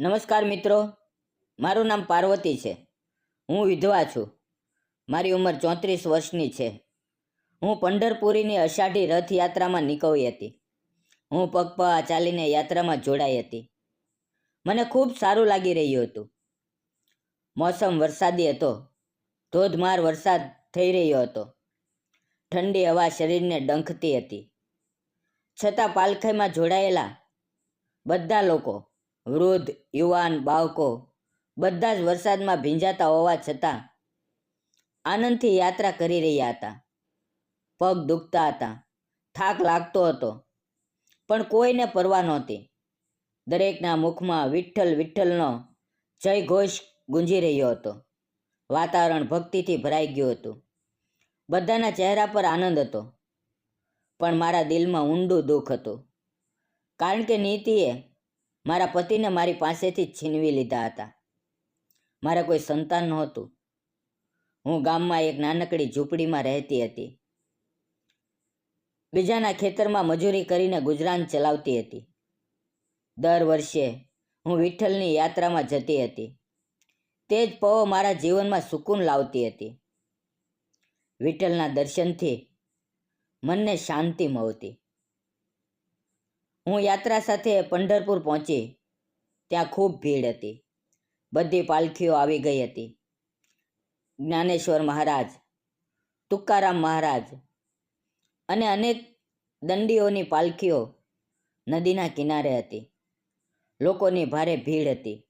નમસ્કાર મિત્રો. મારું નામ પાર્વતી છે. હું વિધવા છું. મારી ઉંમર ચોત્રીસ વર્ષની છે. હું પંઢરપુરીની અષાઢી રથયાત્રામાં નીકળી હતી. હું પગપા ચાલીને યાત્રામાં જોડાઈ હતી. મને ખૂબ સારું લાગી રહ્યું હતું. મોસમ વરસાદી હતો. ધોધમાર વરસાદ થઈ રહ્યો હતો. ઠંડી હવા શરીરને ડંખતી હતી. છતાં પાલખાઈમાં જોડાયેલા બધા લોકો વૃદ્ધ, યુવાન, બાળકો બધા જ વરસાદમાં ભીંજાતા હોવા છતાં આનંદથી યાત્રા કરી રહ્યા હતા. પગ દુખતા હતા. થાક લાગતો હતો. પણ કોઈને પરવા નહોતી. દરેકના મુખમાં વિઠ્ઠલ વિઠ્ઠલનો જય ઘોષ ગુંજી રહ્યો હતો. વાતાવરણ ભક્તિથી ભરાઈ ગયું હતું. બધાના ચહેરા પર આનંદ હતો. પણ મારા દિલમાં ઊંડું દુઃખ હતું. કારણ કે નીતિએ મારા પતિને મારી પાસેથી છીનવી લીધા હતા. મારે કોઈ સંતાન નહોતું. હું ગામમાં એક નાનકડી ઝૂંપડીમાં રહેતી હતી. બીજાના ખેતરમાં મજૂરી કરીને ગુજરાન ચલાવતી હતી. દર વર્ષે હું વિઠ્ઠલની યાત્રામાં જતી હતી. તે જ પવો મારા જીવનમાં સુકૂન લાવતી હતી. વિઠ્ઠલના દર્શનથી મનને શાંતિ મળતી. હું યાત્રા સાથે પંઢરપુર પહોંચી. ત્યાં ખૂબ ભીડ હતી. બધી પાલખીઓ આવી ગઈ હતી. જ્ઞાનેશ્વર મહારાજ, તુકારામ મહારાજ અને અનેક દંડીઓની પાલખીઓ નદીના કિનારે હતી. લોકોની ભારે ભીડ હતી.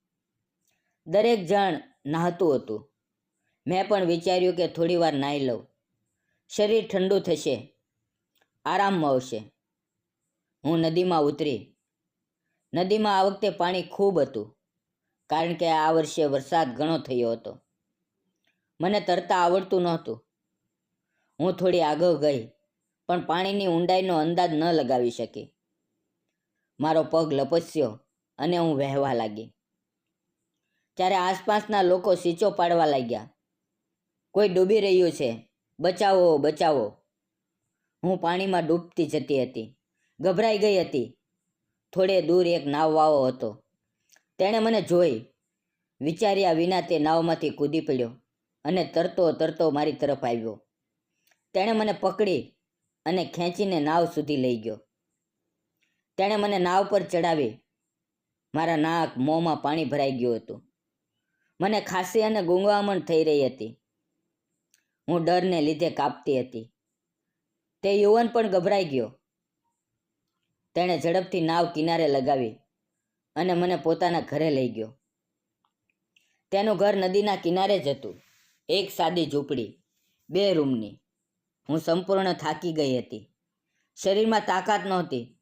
દરેક જણ નહાતું હતું. મેં પણ વિચાર્યું કે થોડી વાર નાહી લઉં. શરીર ઠંડુ થશે. આરામ મળશે. હું નદીમાં ઉતરી. નદીમાં આ વખતે પાણી ખૂબ હતું, કારણ કે આ વર્ષે વરસાદ ઘણો થયો હતો. મને તરતા આવડતું નહોતું. હું થોડી આગળ ગઈ, પણ પાણીની ઊંડાઈનો અંદાજ ન લગાવી શકી. મારો પગ લપસ્યો અને હું વહેવા લાગી. ત્યારે આસપાસના લોકો સીચો પાડવા લાગ્યા. કોઈ ડૂબી રહ્યું છે. બચાવો બચાવો. હું પાણીમાં ડૂબતી જતી હતી. ગભરાઈ ગઈ હતી. થોડે દૂર એક નાવવાળો હતો. તેણે મને જોઈ, વિચાર્યા વિના તે નાવમાંથી કૂદી પડ્યો અને તરતો તરતો મારી તરફ આવ્યો. તેણે મને પકડી અને ખેંચીને નાવ સુધી લઈ ગયો. તેણે મને નાવ પર ચડાવી મારા નાક મોંમાં પાણી ભરાઈ ગયું હતું. મને ખાંસી અને ગુંગવામણ થઈ રહી હતી. હું ડરને લીધે કાપતી હતી. તે યુવાન પણ ગભરાઈ ગયો. તેણે ઝડપથી નાવ કિનારે લગાવી અને મને પોતાના ઘરે લઈ ગયો. તેનું ઘર નદીના કિનારે જ હતું. એક સાદી ઝૂંપડી, બે રૂમની. હું સંપૂર્ણ થાકી ગઈ હતી. શરીરમાં તાકાત નહોતી.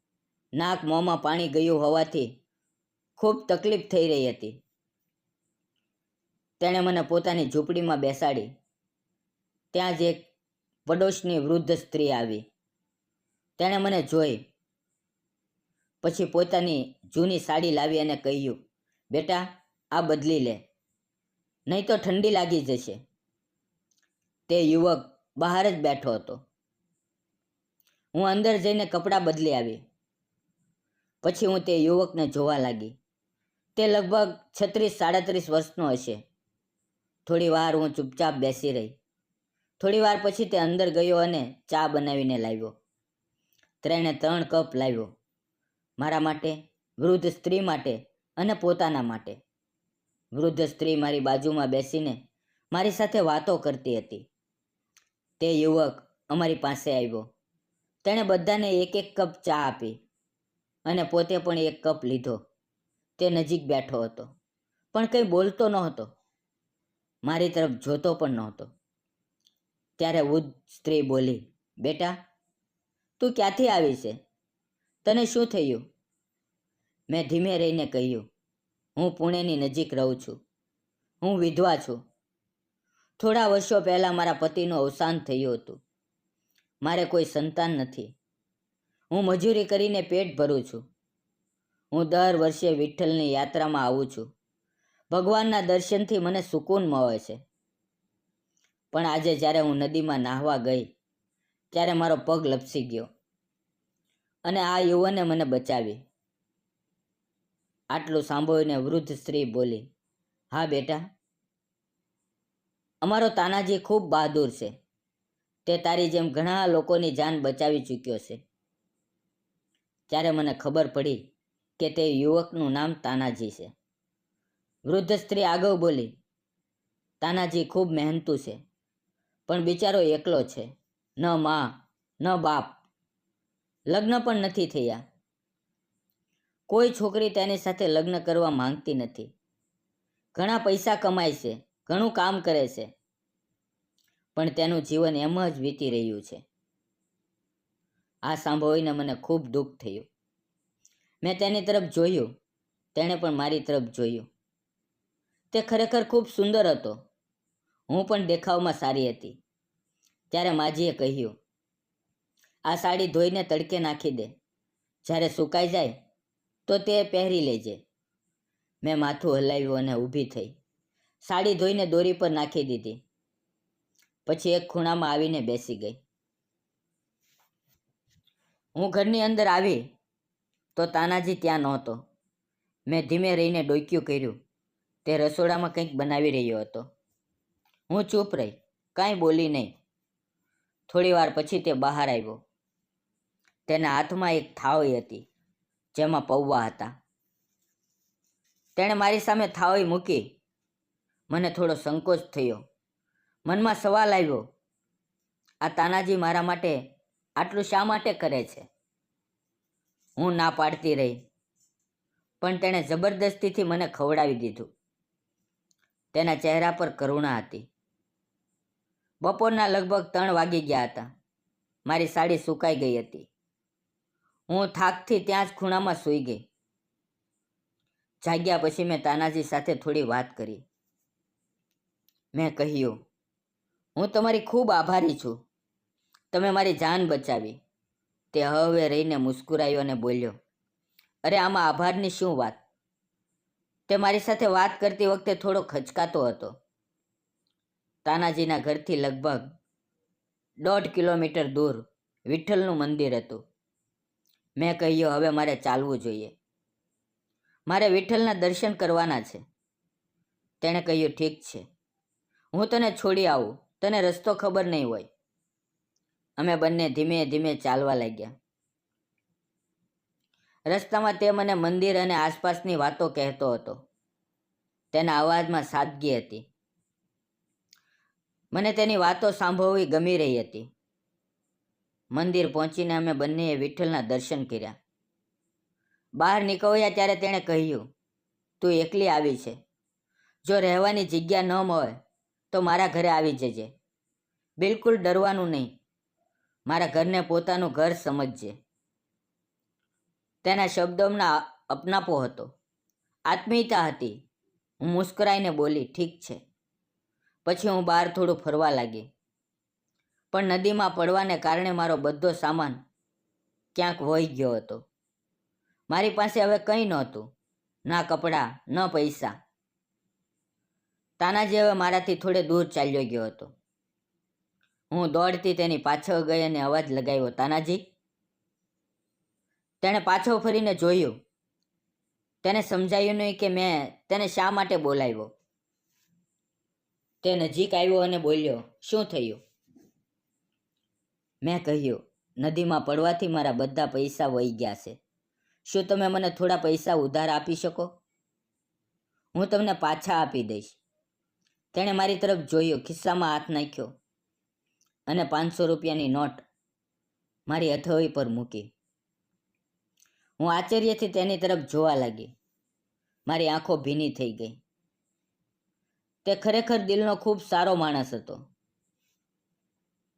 નાક મોંમાં પાણી ગયું હોવાથી ખૂબ તકલીફ થઈ રહી હતી. તેણે મને પોતાની ઝૂંપડીમાં બેસાડી. ત્યાં જ એક પડોશની વૃદ્ધ સ્ત્રી આવી. તેણે મને જોઈ. પછી પોતાની જૂની સાડી લાવી અને કહ્યું, બેટા, આ બદલી લે. નહીં તો ઠંડી લાગી જશે. તે યુવક બહાર જ બેઠો હતો. હું અંદર જઈને કપડાં બદલી આવી. પછી હું તે યુવકને જોવા લાગી. તે લગભગ છત્રીસ, સાડત્રીસ વર્ષનો હશે. થોડી વાર હું ચૂપચાપ બેસી રહી. થોડી વાર પછી તે અંદર ગયો અને ચા બનાવીને લાવ્યો. ત્રણે ત્રણ કપ લાવ્યો. મારા માટે, વૃદ્ધ સ્ત્રી માટે અને પોતાના માટે. વૃદ્ધ સ્ત્રી મારી બાજુમાં બેસીને મારી સાથે વાતો કરતી હતી. તે યુવક અમારી પાસે આવ્યો. તેણે બધાને એક એક કપ ચા આપી અને પોતે પણ એક કપ લીધો. તે નજીક બેઠો હતો, પણ કંઈ બોલતો નહોતો. મારી તરફ જોતો પણ નહોતો. ત્યારે વૃદ્ધ સ્ત્રી બોલી, બેટા, તું ક્યાંથી આવી છે? તને શું થયું? મેં ધીમે રહીને કહ્યું, હું પુણેની નજીક રહું છું. હું વિધવા છું. થોડા વર્ષો પહેલાં મારા પતિનું અવસાન થયું હતું. મારે કોઈ સંતાન નથી. હું મજૂરી કરીને પેટ ભરું છું. હું દર વર્ષે વિઠ્ઠલની યાત્રામાં આવું છું. ભગવાનના દર્શનથી મને સુકૂન મળે છે. પણ આજે જ્યારે હું નદીમાં નાહવા ગઈ, ત્યારે મારો પગ લપસી ગયો. અને આ યુવાને મને બચાવી. આટલું સાંભળીને વૃદ્ધ સ્ત્રી બોલી, હા બેટા, અમારો તાનાજી ખૂબ બહાદુર છે. તે તારી જેમ ઘણા લોકોની જાન બચાવી ચૂક્યો છે. ત્યારે મને ખબર પડી કે તે યુવકનું નામ તાનાજી છે. વૃદ્ધ સ્ત્રી આગળ બોલી, તાનાજી ખૂબ મહેનતુ છે, પણ બિચારો એકલો છે. ન માં, ન બાપ લગ્ન પણ નથી થયા. કોઈ છોકરી તેની સાથે લગ્ન કરવા માંગતી નથી. ઘણા પૈસા કમાય છે, ઘણું કામ કરે છે, પણ તેનું જીવન એમ જ વીતી રહ્યું છે. આ સાંભળીને મને ખૂબ દુઃખ થયું. મેં તેની તરફ જોયું, તેણે પણ મારી તરફ જોયું. તે ખરેખર ખૂબ સુંદર હતો. હું પણ દેખાવમાં સારી હતી. ત્યારે માજીએ કહ્યું આ સાડી ધોઈને તડકે નાખી દે. જ્યારે સુકાઈ જાય, તો તે પહેરી લેજે. મેં માથું હલાવ્યું અને ઊભી થઈ. સાડી ધોઈને દોરી પર નાખી દીધી. પછી એક ખૂણામાં આવીને બેસી ગઈ. હું ઘરની અંદર આવી, તો તાનાજી ત્યાં નહોતો. મેં ધીમે રહીને ડોક્યું કર્યું. તે રસોડામાં કંઈક બનાવી રહ્યો હતો. હું ચૂપ રહી, કાંઈ બોલી નહીં. થોડી વાર પછી તે બહાર આવ્યો. તેના હાથમાં એક થાળી હતી, જેમાં પૌવા હતા. તેણે મારી સામે થાળી મૂકી. મને થોડો સંકોચ થયો. મનમાં સવાલ આવ્યો, આ તાનાજી મારા માટે આટલું શા માટે કરે છે? હું ના પાડતી રહી. પણ તેણે જબરદસ્તીથી મને ખવડાવી દીધું. તેના ચહેરા પર કરુણા હતી. બપોરના લગભગ ત્રણ વાગી ગયા હતા. મારી સાડી સુકાઈ ગઈ હતી. હું થાકથી ત્યાં જ ખૂણામાં સૂઈ ગઈ. જાગ્યા પછી મેં તાનાજી સાથે થોડી વાત કરી. મેં કહ્યું, હું તમારી ખૂબ આભારી છું. તમે મારી જાન બચાવી. તે હવે રહીને મુસ્કુરાયો અને બોલ્યો, અરે, આમાં આભારની શું વાત? તે મારી સાથે વાત કરતી વખતે થોડો ખચકાતો હતો. તાનાજીના ઘરથી લગભગ દોઢ કિલોમીટર દૂર વિઠ્ઠલનું મંદિર હતું. મેં કહ્યું, હવે મારે ચાલવું જોઈએ. મારે વિઠ્ઠલના દર્શન કરવાના છે. તેણે કહ્યું, ઠીક છે. હું તને છોડી આવું. તને રસ્તો ખબર નહીં હોય. અમે બંને ધીમે ધીમે ચાલવા લાગ્યા. રસ્તામાં તે મને મંદિર અને આસપાસની વાતો કહેતો હતો. તેના અવાજમાં સાદગી હતી. મને તેની વાતો સાંભળવી ગમી રહી હતી. મંદિર પહોંચીને અમે બંનેએ વિઠ્ઠલના દર્શન કર્યા. બહાર નીકળ્યા ત્યારે તેણે કહ્યું, તું એકલી આવી છે. જો રહેવાની જગ્યા ન મળે, તો મારા ઘરે આવી જજે. બિલકુલ ડરવાનું નહીં. મારા ઘરને પોતાનું ઘર સમજજે. તેના શબ્દોમાં અપનાપો હતો. આત્મીયતા હતી. હું મુસ્કરાઈને બોલી, ઠીક છે. પછી હું બહાર થોડું ફરવા લાગી. પણ નદીમાં પડવાને કારણે મારો બધો સામાન ક્યાંક વહી ગયો હતો. મારી પાસે હવે કંઈ નહોતું, ના કપડાં, ન પૈસા. તાનાજી હવે મારાથી થોડે દૂર ચાલ્યો ગયો હતો. હું દોડતી તેની પાછળ ગઈ અને અવાજ લગાવ્યો, તાનાજી. તેણે પાછો ફરીને જોયું. તેને સમજાયું નહીં કે મેં તેને શા માટે બોલાવ્યો. તે નજીક આવ્યો અને બોલ્યો, શું થયું? મેં કહ્યું, નદીમાં પડવાથી મારા બધા પૈસા વહી ગયા છે. શું તમે મને થોડા પૈસા ઉધાર આપી શકો? હું તમને પાછા આપી દઈશ. તેણે મારી તરફ જોયું, ખિસ્સામાં હાથ નાખ્યો અને પાંચસો રૂપિયાની નોટ મારી અથવી પર મૂકી. હું આશ્ચર્યથી તેની તરફ જોવા લાગી. મારી આંખો ભીની થઈ ગઈ. તે ખરેખર દિલનો ખૂબ સારો માણસ હતો.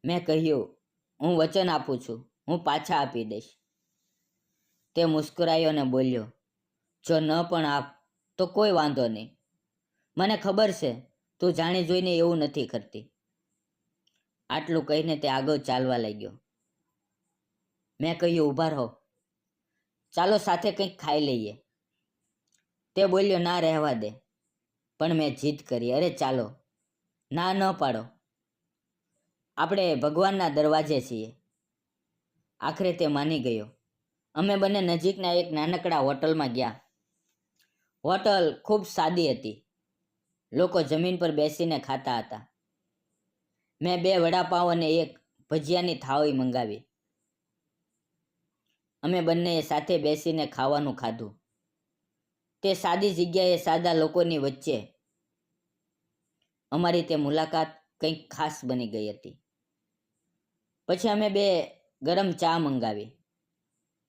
મેં કહ્યું હું વચન આપું છું. હું પાછા આપી દઈશ. તે મુસ્કરાયો અને બોલ્યો, જો ન પણ આપ, તો કોઈ વાંધો નહીં. મને ખબર છે, તું જાણી જોઈને એવું નથી કરતી. આટલું કહીને તે આગળ ચાલવા લાગ્યો. મેં કહ્યું ઊભા રહો. ચાલો સાથે કંઈક ખાઈ લઈએ. તે બોલ્યો, ના, રહેવા દે. પણ મેં જીદ કરી. અરે, ચાલો. ના, ન પાડો. આપણે ભગવાનના દરવાજે છીએ. આખરે તે માની ગયો. અમે બંને નજીકના એક નાનકડા હોટલમાં ગયા. હોટલ ખૂબ સાદી હતી. લોકો જમીન પર બેસીને ખાતા હતા. મેં બે વડાપાઉં અને એક ભજીયાની થાળી મંગાવી. અમે બંને સાથે બેસીને ખાવાનું ખાધું. તે સાદી જગ્યાએ સાદા લોકોની વચ્ચે અમારી તે મુલાકાત કંઈક ખાસ બની ગઈ હતી. પછી અમે બે ગરમ ચા મંગાવી.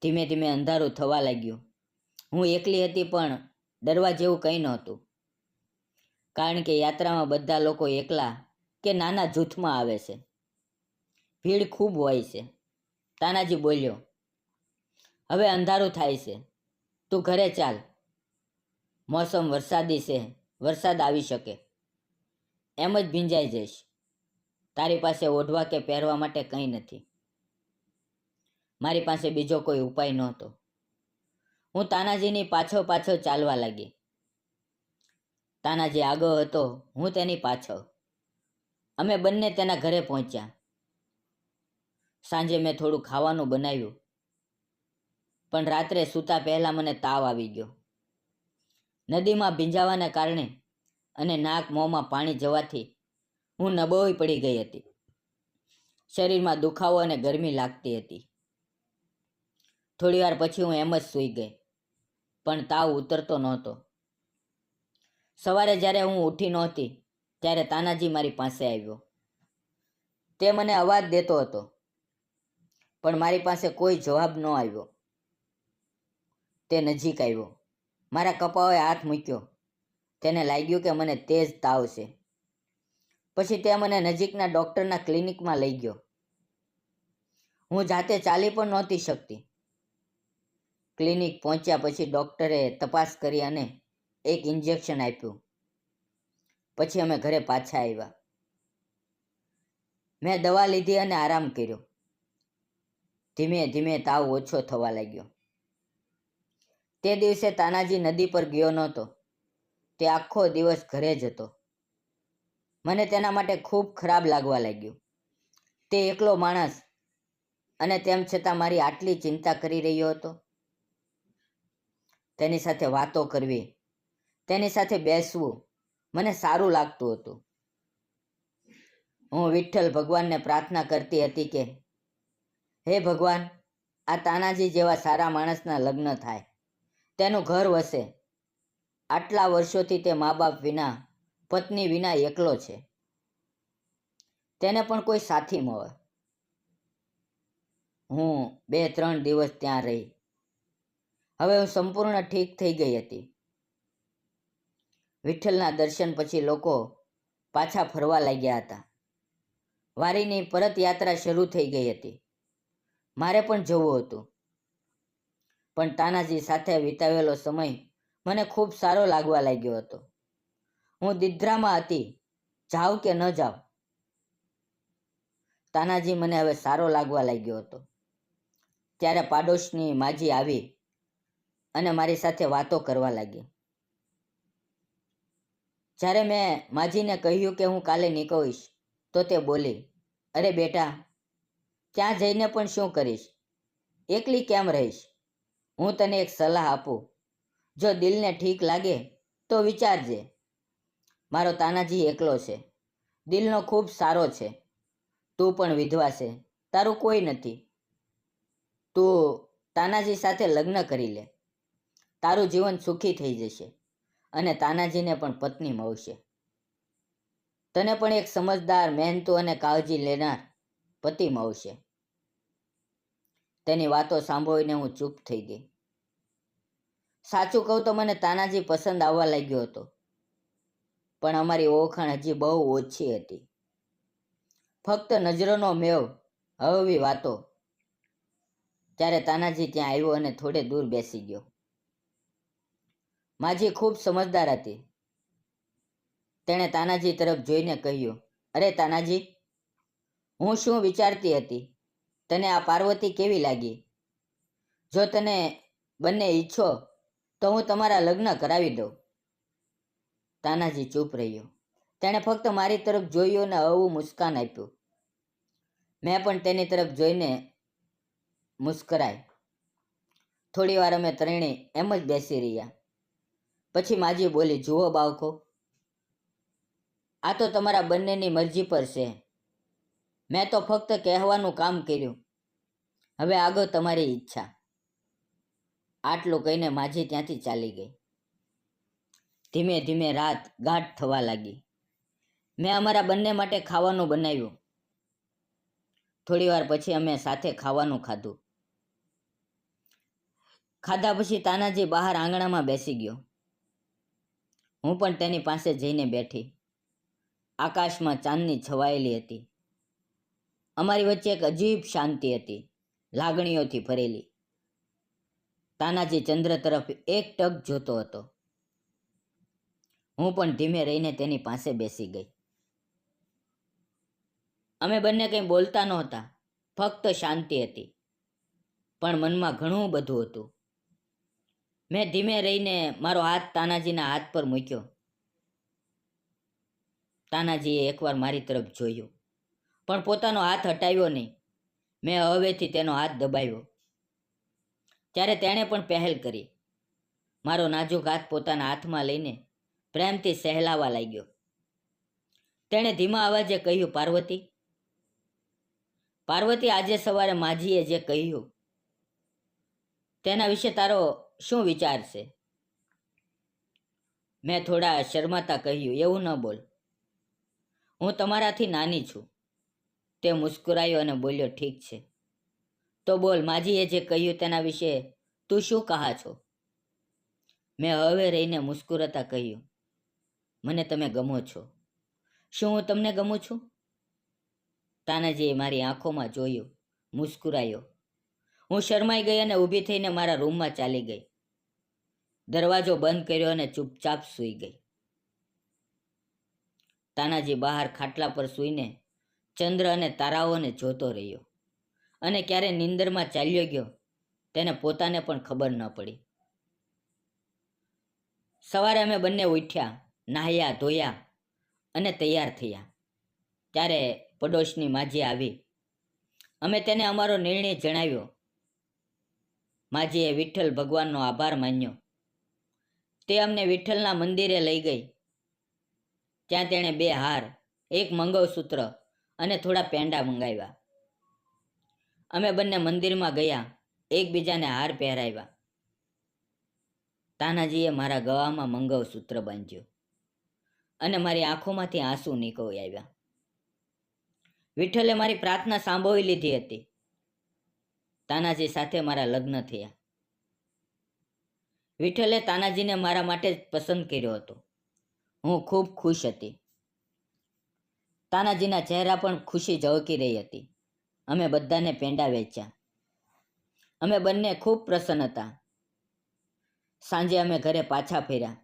ધીમે ધીમે અંધારું થવા લાગ્યું. હું એકલી હતી પણ ડરવા જેવું કંઈ નહોતું. કારણ કે યાત્રામાં બધા લોકો એકલા કે નાના જૂથમાં આવે છે. ભીડ ખૂબ હોય છે. તાનાજી બોલ્યો, હવે અંધારું થાય છે. તું ઘરે ચાલ. મોસમ વરસાદી છે. વરસાદ આવી શકે. એમ જ ભીંજાઈ જઈશ. તારી પાસે ઓઢવા કે પહેરવા માટે કંઈ નથી. મારી પાસે બીજો કોઈ ઉપાય નહોતો. હું તાનાજીની પાછો પાછો ચાલવા લાગી. તાનાજી આગળ હતો, હું તેની પાછળ. અમે બંને તેના ઘરે પહોંચ્યા. સાંજે મેં થોડું ખાવાનું બનાવ્યું. પણ રાત્રે સૂતા પહેલાં મને તાવ આવી ગયો. નદીમાં ભીંજાવાને કારણે અને નાક મોંમાં પાણી જવાથી હું નબોઈ પડી ગઈ હતી. શરીરમાં દુખાવો અને ગરમી લાગતી હતી. થોડી વાર પછી હું એમ જ સૂઈ ગઈ, પણ તાવ ઉતરતો નહોતો. સવારે જ્યારે હું ઉઠી નહોતી, ત્યારે તાનાજી મારી પાસે આવ્યો. તે મને અવાજ દેતો હતો, પણ મારી પાસે કોઈ જવાબ ન આવ્યો. તે નજીક આવ્યો. મારા કપાઓએ હાથ મૂક્યો. તેને લાગ્યું કે મને તેજ તાવ છે. પછી તે મને નજીકના ડૉક્ટરના ક્લિનિકમાં લઈ ગયો. હું જાતે ચાલી પણ નહોતી શકતી. ક્લિનિક પહોંચ્યા પછી ડૉક્ટરે તપાસ કરી અને એક ઇન્જેક્શન આપ્યું. પછી અમે ઘરે પાછા આવ્યા. મેં દવા લીધી અને આરામ કર્યો. ધીમે ધીમે તાવ ઓછો થવા લાગ્યો. તે દિવસે તાનાજી નદી પર ગયો નહોતો. તે આખો દિવસ ઘરે જ હતો. મને તેના માટે ખૂબ ખરાબ લાગવા લાગ્યું. તે એકલો માણસ અને તેમ છતાં મારી આટલી ચિંતા કરી રહ્યો હતો. તેની સાથે વાતો કરવી, તેની સાથે બેસવું મને સારું લાગતું હતું. હું વિઠ્ઠલ ભગવાનને પ્રાર્થના કરતી હતી કે, હે ભગવાન, આ તાનાજી જેવા સારા માણસના લગ્ન થાય. તેનું ઘર વસે. આટલા વર્ષોથી તે મા બાપ વિના પત્ની વિના એકલો છે. તેને પણ કોઈ સાથી મળે. હું બે ત્રણ દિવસ ત્યાં રહી. હવે હું સંપૂર્ણ ઠીક થઈ ગઈ હતી. વિઠ્ઠલના દર્શન પછી લોકો પાછા ફરવા લાગ્યા હતા. વારીની પરત યાત્રા શરૂ થઈ ગઈ હતી. મારે પણ જવું હતું. પણ તાનાજી સાથે વિતાવેલો સમય મને ખૂબ સારો લાગવા લાગ્યો હતો. હું દિદ્રામાં હતી. જાઉં કે ન જાઉં તાનાજી મને હવે સારો લાગવા લાગ્યો હતો. ત્યારે પાડોશની માજી આવી અને મારી સાથે વાતો કરવા લાગી. જ્યારે મેં માજીને કહ્યું કે હું કાલે નીકળીશ, તો તે બોલી, અરે બેટા ત્યાં જઈને પણ શું કરીશ? એકલી કેમ રહીશ? હું તને એક સલાહ આપું. જો દિલને ઠીક લાગે, તો વિચારજે. મારો તાનાજી એકલો છે. દિલનો ખૂબ સારો છે. તું પણ વિધવા છે. તારું કોઈ નથી. તું તાનાજી સાથે લગ્ન કરી લે. તારું જીવન સુખી થઈ જશે અને તાનાજીને પણ પત્ની મળશે. તને પણ એક સમજદાર, મહેનતુ અને કાળજી લેનાર પતિ મળશે. તેની વાતો સાંભળીને હું ચૂપ થઈ ગઈ. સાચું કહું તો મને તાનાજી પસંદ આવવા લાગ્યો હતો. પણ અમારી ઓળખાણ હજી બહુ ઓછી હતી. ફક્ત નજરોનો મેવ હવી વાતો. ત્યારે તાનાજી ત્યાં આવ્યો અને થોડે દૂર બેસી ગયો. માજી ખૂબ સમજદાર હતી. તેણે તાનાજી તરફ જોઈને કહ્યું, અરે તાનાજી, હું શું વિચારતી હતી? તને આ પાર્વતી કેવી લાગી? જો તને બંને ઈચ્છો, તો હું તમારા લગ્ન કરાવી દઉં. તાનાજી ચૂપ રહ્યો. તેણે ફક્ત મારી તરફ જોયું અને આવું મુસ્કાન આપ્યું. મેં પણ તેની તરફ જોઈને મુસ્કરાય થોડી વાર અમે ત્રણેય એમ જ બેસી રહ્યા. પછી માજી બોલી, જુઓ બાળકો, આ તો તમારા બંનેની મરજી પર છે. મેં તો ફક્ત કહેવાનું કામ કર્યું. હવે આગળ તમારી ઈચ્છા. આટલું કહીને માજી ત્યાંથી ચાલી ગઈ. ધીમે ધીમે રાત ગાઢ થવા લાગી. મેં અમારા બંને માટે ખાવાનું બનાવ્યું. થોડીવાર પછી અમે સાથે ખાવાનું ખાધું. ખાધા પછી તાનાજી બહાર આંગણામાં બેસી ગયો. હું પણ તેની પાસે જઈને બેઠી. આકાશમાં ચાંદની છવાયેલી હતી. અમારી વચ્ચે એક અજીબ શાંતિ હતી. લાગણીઓથી ભરેલી. તાનાજી ચંદ્ર તરફ એક ટક જોતો હતો. હું પણ ધીમે રહીને તેની પાસે બેસી ગઈ. અમે બંને કંઈ બોલતા નહોતા, ફક્ત શાંતિ હતી, પણ મનમાં ઘણું બધું હતું. મેં ધીમે રહીને મારો હાથ તાનાજીના હાથ પર મૂક્યો. તાનાજીએ એકવાર મારી તરફ જોયું, પણ પોતાનો હાથ હટાવ્યો નહીં. મેં હવેથી તેનો હાથ દબાવ્યો. ત્યારે તેણે પણ પહેલ કરી. મારો નાજુક હાથ પોતાના હાથમાં લઈને પ્રેમથી સહેલાવા લાગ્યો. તેણે ધીમા અવાજે કહ્યું, પાર્વતી પાર્વતી, આજે સવારે માજીએ જે કહ્યું, તેના વિશે તારો શું વિચાર છે? મેં થોડા શરમાતા કહ્યું, એવું ન બોલ. હું તમારાથી નાની છું. તે મુસ્કુરાયો અને બોલ્યો, ઠીક છે. તો બોલ, માજીએ જે કહ્યું તેના વિશે તું શું કહા છો? મેં હવે રહીને મુસ્કુરાતા કહ્યું મને તમે ગમો છો. શું હું તમને ગમું છું? તાનાજીએ મારી આંખોમાં જોયું, મુસ્કુરાયો. હું શરમાઈ ગઈ અને ઊભી થઈને મારા રૂમમાં ચાલી ગઈ. દરવાજો બંધ કર્યો અને ચૂપચાપ સૂઈ ગઈ. તાનાજી બહાર ખાટલા પર સૂઈને ચંદ્ર અને તારાઓને જોતો રહ્યો અને ક્યારે નિંદરમાં ચાલ્યો ગયો તેને પોતાને પણ ખબર ન પડી. સવારે અમે બંને ઉઠ્યા. નાહ્યા, ધોયા અને તૈયાર થયા. ત્યારે પડોશની માજી આવી. અમે તેને અમારો નિર્ણય જણાવ્યો. માજીએ વિઠ્ઠલ ભગવાનનો આભાર માન્યો. તે અમને વિઠ્ઠલના મંદિરે લઈ ગઈ. ત્યાં તેણે બે હાર, એક મંગળસૂત્ર અને થોડા પેંડા મંગાવ્યા. અમે બંને મંદિરમાં ગયા, એકબીજાને હાર પહેરાવ્યા. તાનાજીએ મારા ગવામાં મંગળસૂત્ર બાંધ્યું. અને મારી આંખોમાંથી આંસુ નીકળી આવ્યા. વિઠ્ઠલે મારી પ્રાર્થના સાંભળી લીધી હતી. તાનાજી સાથે મારા લગ્ન થયા. વિઠ્ઠલે તાનાજીને મારા માટે જ પસંદ કર્યો હતો. હું ખૂબ ખુશ હતી. તાનાજીના ચહેરા પણ ખુશી ઝળકી રહી હતી. અમે બધાને પેંડા વેચ્યા. અમે બંને ખૂબ પ્રસન્ન હતા. સાંજે અમે ઘરે પાછા ફર્યા.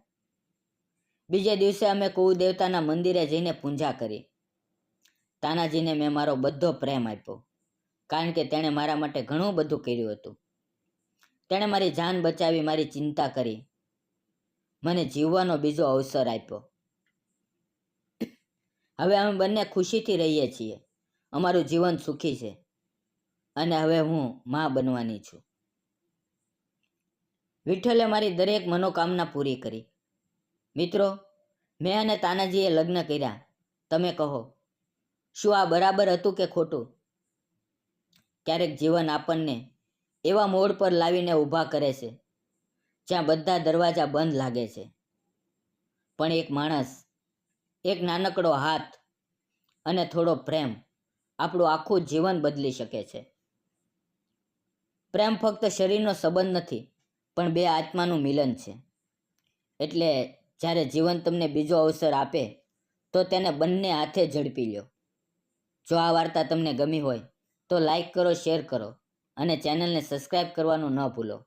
બીજે દિવસે અમે કુળદેવતાના મંદિરે જઈને પૂજા કરી. તાનાજીને મેં મારો બધો પ્રેમ આપ્યો, કારણ કે તેણે મારા માટે ઘણું બધું કર્યું હતું. તેણે મારી જાન બચાવી, મારી ચિંતા કરી. મને જીવવાનો બીજો અવસર આપ્યો. હવે અમે બંને ખુશીથી રહીએ છીએ. અમારું જીવન સુખી છે. અને હવે હું મા બનવાની છું. વિઠ્ઠલે મારી દરેક મનોકામના પૂરી કરી. મિત્રો, મેં અને તાનાજીએ લગ્ન કર્યા. તમે કહો, શું આ બરાબર હતું કે ખોટું? ક્યારેક જીવન આપણને એવા મોડ પર લાવીને ઊભા કરે છે, જ્યાં બધા દરવાજા બંધ લાગે છે. પણ એક માણસ, એક નાનકડો હાથ અને થોડો પ્રેમ આપણું આખું જીવન બદલી શકે છે. પ્રેમ ફક્ત શરીરનો સંબંધ નથી, પણ બે આત્માનું મિલન છે. એટલે જ્યારે જીવન તમને બીજો અવસર આપે, તો તેને બંને હાથે ઝડપી લો જો આ વાર્તા તમને ગમી હોય, તો લાઈક કરો, શેર કરો અને ચેનલને સબસ્ક્રાઈબ કરવાનું ન ભૂલો.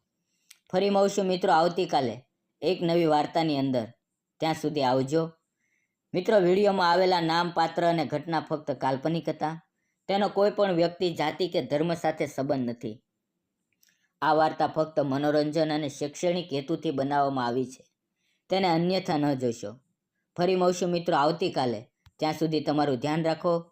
ફરી મળશું મિત્રો આવતીકાલે એક નવી વાર્તાની અંદર. ત્યાં સુધી આવજો. મિત્રો, વિડીયોમાં આવેલા નામ, પાત્ર અને ઘટના ફક્ત કાલ્પનિક હતા. તેનો કોઈ પણ વ્યક્તિ, જાતિ કે ધર્મ સાથે સંબંધ નથી. આ વાર્તા ફક્ત મનોરંજન અને શૈક્ષણિક હેતુથી બનાવવામાં આવી છે. તેને અન્યથા ન જોશો. ફરી મળશું મિત્રો આવતીકાલે. ત્યાં સુધી તમારું ધ્યાન રાખો.